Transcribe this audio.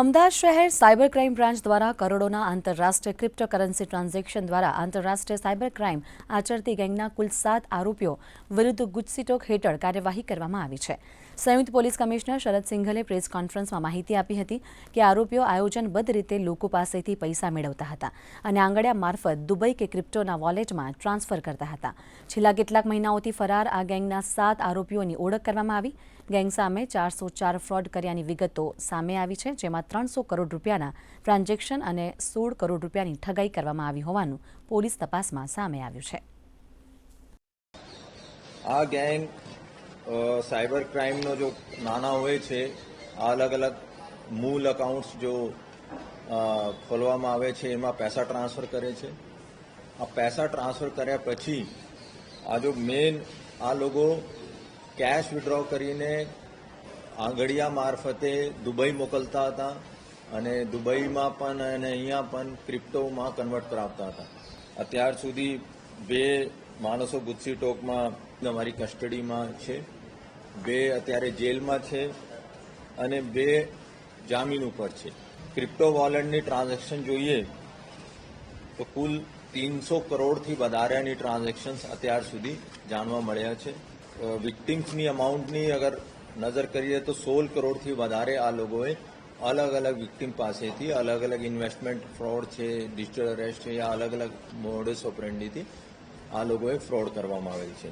અમદાવાદ શહેર cyber crime branch દ્વારા કરોડોના આંતરરાષ્ટ્રીય ક્રિપ્ટોકરન્સી ટ્રાન્ઝેક્શન દ્વારા આંતરરાષ્ટ્રીય સાયબર ક્રાઇમ આચરતી ગેંગના કુલ સાત આરોપીઓ વિરુદ્ધ ગુજસીટોક હેઠળ કાર્યવાહી કરવામાં આવી છે. સંયુક્ત પોલીસ કમિશનર શરદ સિંઘલે પ્રેસ કોન્ફરન્સમાં માહિતી આપી હતી કે આરોપીઓ આયોજનબદ્ધ રીતે લોકો પાસેથી પૈસા મેળવતા હતા અને આંગળિયા મારફત દુબઈ કે ક્રિપ્ટોના વોલેટમાં ટ્રાન્સફર કરતા હતા. છેલ્લા કેટલાક મહિનાઓથી ફરાર આ ગેંગના સાત આરોપીઓની ઓળખ કરવામાં આવી. ગેંગ સામે ચારસો ચાર ફ્રોડ કર્યાની વિગતો સામે આવી છે, જેમાં ત્રણસો કરોડ રૂપિયાના ટ્રાન્ઝેક્શન અને સોળ કરોડ રૂપિયાની ઠગાઈ કરવામાં આવી હોવાનું પોલીસ તપાસમાં સામે આવ્યું છે. આ ગેંગ સાયબર ક્રાઇમનો જો નાના હોય છે અલગ અલગ મૂલ અકાઉન્ટ્સ જો ખોલવામાં આવે છે, એમાં પૈસા ટ્રાન્સફર કરે છે. આ પૈસા ટ્રાન્સફર કર્યા પછી આ જો મેન આ લોકો કેશ વિડ્રો કરીને આંગળીયા મારફતે દુબઈ મોકલતા હતા અને દુબઈમાં પણ અને અહીંયા પણ ક્રિપ્ટોમાં કન્વર્ટ કરાવતા હતા. અત્યાર સુધી બે માણસો ગુજસી ટોકમાં અમારી કસ્ટડીમાં છે, બે અત્યારે જેલમાં છે અને બે જામીન ઉપર છે. ક્રિપ્ટો વોલેટની ટ્રાન્ઝેક્શન જોઈએ તો કુલ તીનસો કરોડથી વધારેની ટ્રાન્ઝેક્શન્સ અત્યાર સુધી જાણવા મળ્યા છે. વિક્ટિમ્સની અમાઉન્ટની અગર નજર કરીએ તો સોળ કરોડથી વધારે આ લોકોએ અલગ અલગ વિક્ટિમ પાસેથી અલગ અલગ ઇન્વેસ્ટમેન્ટ ફ્રોડ છે ડિજિટલ અરેસ્ટ છે, યા અલગ અલગ મોડસ ઓપરેન્ડીથી આ લોકોએ ફ્રોડ કરવામાં આવેલ છે.